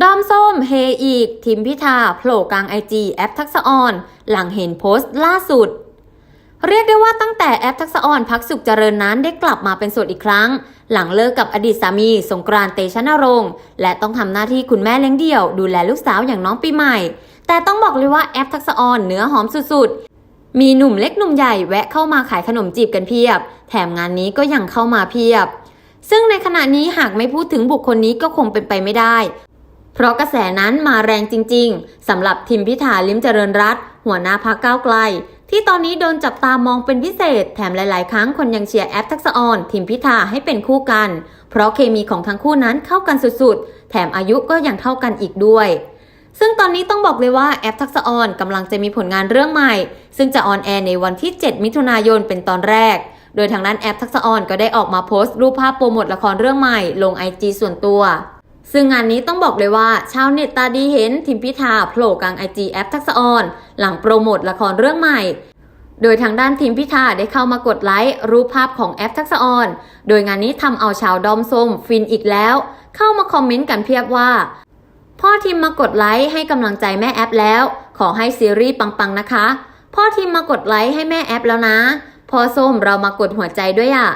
ดอมส้มเฮอีก ทิมพิธาโผล่กลางไอจีแอปทักษะออน หลังเห็นโพสต์ล่าสุด เรียกได้ว่าตั้งแต่แอปทักษะออนพักสุขเจริญนั้นได้กลับมาเป็นสดอีกครั้ง หลังเลิกกับอดีตสามีสงกรานต์เตชะนรงค์และต้องทำหน้าที่คุณแม่เลี้ยงเดี่ยว ดูแลลูกสาวอย่างน้องปีใหม่ แต่ต้องบอกเลยว่าแอปทักษะออนเนื้อหอมสุดๆ มีหนุ่มเล็กหนุ่มใหญ่แวะเข้ามาขายขนมจีบกันเพียบ แถมงานนี้ก็ยังเข้ามาเพียบซึ่งในขณะนี้หากไม่พูดถึงบุคคลนี้ก็คงเป็นไปไม่ได้ เพราะกระแสนั้นมาแรงจริง ๆสำหรับทิมพิธาลิมเจริญรัตหัวหน้าพักก้าวไกล ที่ตอนนี้โดนจับตามองเป็นพิเศษแถมหลายๆ ครั้งคนยังเชียร์แอปทักษะออนทิมพิธาให้เป็นคู่กัน เพราะเคมีของทั้งคู่นั้นเข้ากันสุดๆ แถมอายุก็ยังเท่ากันอีกด้วยซึ่งตอนนี้ต้องบอกเลยว่าแอปทักษะออนกำลังจะมีผลงานเรื่องใหม่ ซึ่งจะออนแอร์ในวันที่ 7 มิถุนายนเป็นตอนแรก โดยทางด้านแอปทักษะออนก็ได้ออกมาโพสต์รูปภาพโปรโมทละครเรื่องใหม่ ลงไอจีส่วนตัว ซึ่งงานนี้ต้องบอกเลยว่า ชาวเน็ตตาดีเห็นทิมพิธาโผล่กลางไอจีแอปทักษะออนหลังโปรโมทละครเรื่องใหม่ โดยทางด้านทีมพิธาได้เข้ามากดไลค์รูปภาพของแอปทักษะออนโดยงานนี้ทำเอาชาวดอมส้มฟินอีกแล้ว เข้ามาคอมเมนต์กันเพียบว่า พ่อทีมมากดไลค์ให้กำลังใจแม่แอปแล้ว ขอให้ซีรีส์ปังๆนะคะ พ่อทีมมากดไลค์ให้แม่แอปแล้วนะพ่อส้มเรามากดหัวใจด้วยอะ่ะ